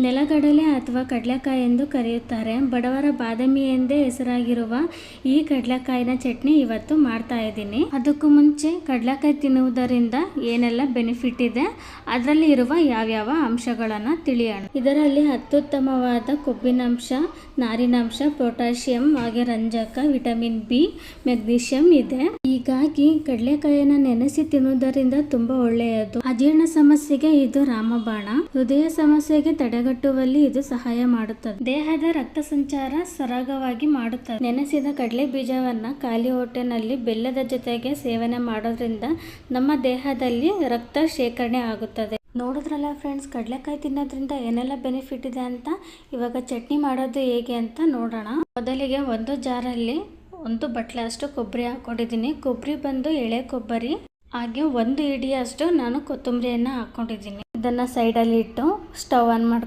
ನೆಲಗಡಲೆ ಅಥವಾ ಕಡಲೆಕಾಯಿ ಎಂದು ಕರೆಯುತ್ತಾರೆ. ಬಡವರ ಬಾದಾಮಿ ಎಂದೇ ಹೆಸರಾಗಿರುವ ಈ ಕಡಲೆಕಾಯಿನ ಚಟ್ನಿ ಇವತ್ತು ಮಾಡ್ತಾ ಇದ್ದೀನಿ. ಅದಕ್ಕೂ ಮುಂಚೆ ಕಡಲೆಕಾಯಿ ತಿನ್ನುವುದರಿಂದ ಏನೆಲ್ಲ ಬೆನಿಫಿಟ್ ಇದೆ ಅದರಲ್ಲಿ ಇರುವ ಯಾವ್ಯಾವ ಅಂಶಗಳನ್ನು ತಿಳಿಯೋಣ. ಇದರಲ್ಲಿ ಅತ್ಯುತ್ತಮವಾದ ಕೊಬ್ಬಿನಾಂಶ, ನಾರಿನಾಂಶ, ಪೊಟ್ಯಾಷಿಯಂ ಹಾಗೆ ರಂಜಕ ವಿಟಮಿನ್ ಬಿ, ಮೆಗ್ನೀಷಿಯಂ ಇದೆ. ಹೀಗಾಗಿ ಕಡಲೆಕಾಯಿನ ನೆನೆಸಿ ತಿನ್ನುವುದರಿಂದ ತುಂಬಾ ಒಳ್ಳೆಯದು. ಅಜೀರ್ಣ ಸಮಸ್ಯೆಗೆ ಇದು ರಾಮಬಾಣ. ಹೃದಯ ಸಮಸ್ಯೆಗೆ ತಡೆಗಟ್ಟುವಲ್ಲಿ ಇದು ಸಹಾಯ ಮಾಡುತ್ತದೆ. ದೇಹದ ರಕ್ತ ಸಂಚಾರ ಸರಾಗವಾಗಿ ಮಾಡುತ್ತದೆ. ನೆನೆಸಿದ ಕಡಲೆ ಬೀಜವನ್ನು ಖಾಲಿ ಹೊಟ್ಟೆನಲ್ಲಿ ಬೆಲ್ಲದ ಜೊತೆಗೆ ಸೇವನೆ ಮಾಡೋದ್ರಿಂದ ನಮ್ಮ ದೇಹದಲ್ಲಿ ರಕ್ತ ಶೇಖರಣೆ ಆಗುತ್ತದೆ. ನೋಡಿದ್ರಲ್ಲ ಫ್ರೆಂಡ್ಸ್ ಕಡಲೆಕಾಯಿ ತಿನ್ನೋದ್ರಿಂದ ಏನೆಲ್ಲ ಬೆನಿಫಿಟ್ ಇದೆ ಅಂತ? ಇವಾಗ ಚಟ್ನಿ ಮಾಡೋದು ಹೇಗೆ ಅಂತ ನೋಡೋಣ. ಮೊದಲಿಗೆ ಒಂದು ಜಾರಲ್ಲಿ ಒಂದು ಬಟ್ಲೆ ಅಷ್ಟು ಕೊಬ್ಬರಿ ಹಾಕೊಂಡಿದ್ದೀನಿ. ಕೊಬ್ಬರಿ ಬಂದು ಎಳೆ ಕೊಬ್ಬರಿ, ಹಾಗೆ ಒಂದು ಇಡಿಯಷ್ಟು ನಾನು ಕೊತ್ತಂಬರಿಯನ್ನು ಹಾಕೊಂಡಿದ್ದೀನಿ. ಇದನ್ನು ಸೈಡಲ್ಲಿ ಇಟ್ಟು ಸ್ಟವ್ ಆನ್ ಮಾಡ್ಕೊಂಡು